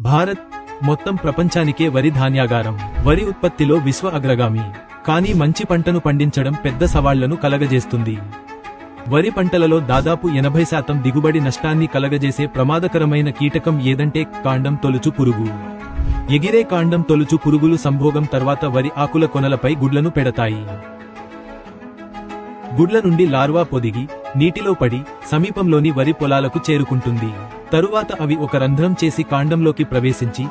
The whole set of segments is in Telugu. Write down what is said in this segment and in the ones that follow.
భారత్ మొత్తం ప్రపంచానికే వరి ధాన్యాగారం వరి ఉత్పత్తిలో విశ్వ అగ్రగామి. కానీ మంచి పంటను పండించడం పెద్ద సవాళ్ళను కలగజేస్తుంది. వరి పంటలలో దాదాపు ఎనభై శాతం దిగుబడి నష్టాన్ని కలగజేసే ప్రమాదకరమైన కీటకం ఏదంటే కాండం తొలుచు పురుగు. ఎగిరే కాండం తొలుచు పురుగులు సంభోగం తర్వాత వరి ఆకుల కొనలపై గుడ్లను పెడతాయి. గుడ్ల నుండి లార్వా పొదిగి నీటిలో పడి సమీపంలోని వరి పొలాలకు చేరుకుంటుంది. తరువాత అవి ఒక రంధ్రం చేసి కాండంలోకి ప్రవేశించి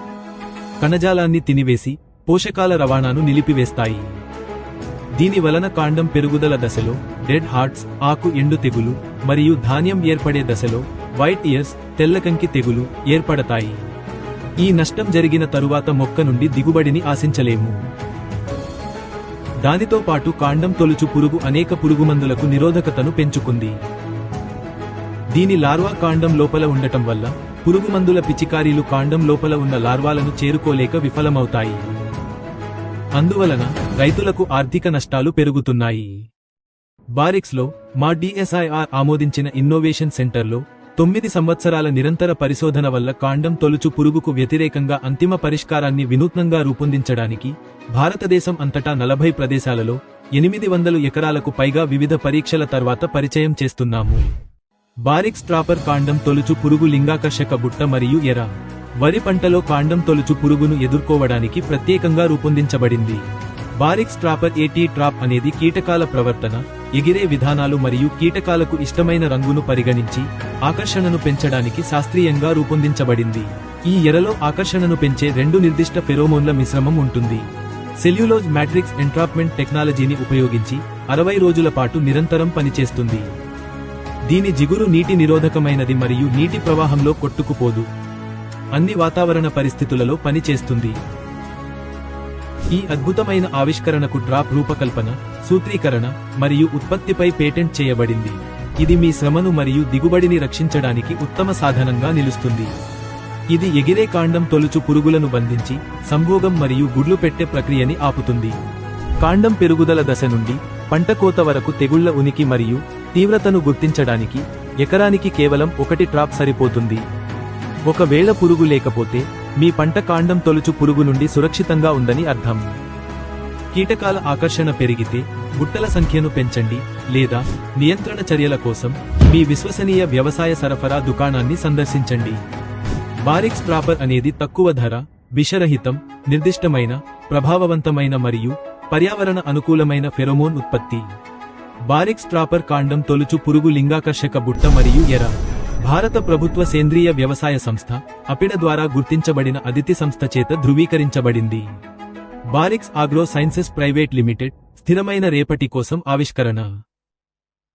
కణజాలాన్ని తినివేసి పోషకాల రవాణాను నిలిపివేస్తాయి. దీని వలన కాండం పెరుగుదల దశలో డెడ్ హార్ట్స్ ఆకు ఎండు తెగులు మరియు ధాన్యం ఏర్పడే దశలో వైట్ ఇయర్స్ తెల్లకంకి తెగులు ఏర్పడతాయి. ఈ నష్టం జరిగిన తరువాత మొక్క నుండి దిగుబడిని ఆశించలేము. దానితో పాటు కాండం తొలుచు పురుగు అనేక పురుగుమందులకు నిరోధకతను పెంచుకుంది. దీని లార్వా కాండం లోపల ఉండటం వల్ల పురుగుమందుల పిచికారీలు కాండం లోపల ఉన్న లార్వాలను చేరుకోలేక విఫలమవుతాయి. అందువలన రైతులకు ఆర్థిక నష్టాలు పెరుగుతున్నాయి. బారిక్స్లో మా డిఎస్ఐఆర్ ఆమోదించిన ఇన్నోవేషన్ సెంటర్లో తొమ్మిది సంవత్సరాల నిరంతర పరిశోధన వల్ల కాండం తొలుచు పురుగుకు వ్యతిరేకంగా అంతిమ పరిష్కారాన్ని వినూత్నంగా రూపొందించడానికి భారతదేశం అంతటా నలభై ప్రదేశాలలో ఎనిమిది వందలు ఎకరాలకు పైగా వివిధ పరీక్షల తర్వాత పరిచయం చేస్తున్నాము. బారిక్స్ ట్రాపర్ కాండం తొలుచు పురుగు లింగాకర్షక బుట్ట మరియు ఎర. వరి పంటలో కాండం తొలుచు పురుగును ఎదుర్కోవడానికి ప్రత్యేకంగా రూపొందించబడింది. బారిక్స్ ట్రాపర్ ఏటీ ట్రాప్ అనేది కీటకాల ప్రవర్తన ఎగిరే విధానాలు మరియు కీటకాలకు ఇష్టమైన రంగును పరిగణించి ఆకర్షణను పెంచడానికి శాస్త్రీయంగా రూపొందించబడింది. ఈ ఎరలో ఆకర్షణను పెంచే రెండు నిర్దిష్ట ఫెరోమోన్ల మిశ్రమం ఉంటుంది. సెల్యులోజ్ మ్యాట్రిక్స్ ఎంట్రాప్మెంట్ టెక్నాలజీని ఉపయోగించి అరవై రోజుల పాటు నిరంతరం పనిచేస్తుంది. దీని జిగురు నీటి నిరోధకమైనది మరియు నీటి ప్రవాహంలో కొట్టుకుపోదు. అన్ని వాతావరణ పరిస్థితులలో పనిచేస్తుంది ఈ అద్భుతమైన ఆవిష్కరణకు డ్రాప్ రూపకల్పన సూత్రీకరణ మరియు ఉత్పత్తిపై పేటెంట్ చేయబడింది. ఇది మీ శ్రమను మరియు దిగుబడిని రక్షించడానికి ఉత్తమ సాధనంగా నిలుస్తుంది. ఇది ఎగిరే కాండం తొలుచు పురుగులను బంధించి సంభోగం మరియు గుడ్లు పెట్టే ప్రక్రియని ఆపుతుంది. కాండం పెరుగుదల దశ నుండి పంట కోత వరకు తెగుళ్ళ ఉనికి మరియు తీవ్రతను గుర్తించడానికి ఎకరానికి కేవలం ఒకటి ట్రాప్ సరిపోతుంది. ఒకవేళ పురుగు లేకపోతే మీ పంట కాండం తొలుచు పురుగు నుండి సురక్షితంగా ఉందని అర్థం. కీటకాల ఆకర్షణ పెరిగితే గుట్టల సంఖ్యను పెంచండి లేదా నియంత్రణ చర్యల కోసం మీ విశ్వసనీయ వ్యవసాయ సరఫరా దుకాణాన్ని సందర్శించండి. బారిక్స్ ప్రాపర్ అనేది తక్కువ ధర విషరహితం నిర్దిష్టమైన ప్రభావవంతమైన మరియు పర్యావరణ అనుకూలమైన ఫెరోమోన్ ఉత్పత్తి. బారిక్స్ ట్రాపర్ కాండం తొలుచు పురుగు లింగాకర్షక బుట్ట మరియు ఎర. భారత ప్రభుత్వ సేంద్రియ వ్యవసాయ సంస్థ అపిడ ద్వారా గుర్తించబడిన అతిథి సంస్థ చేత ధృవీకరించబడింది. Barrix agro sciences private limited స్థిరమైన రేపటి కోసం ఆవిష్కరణ.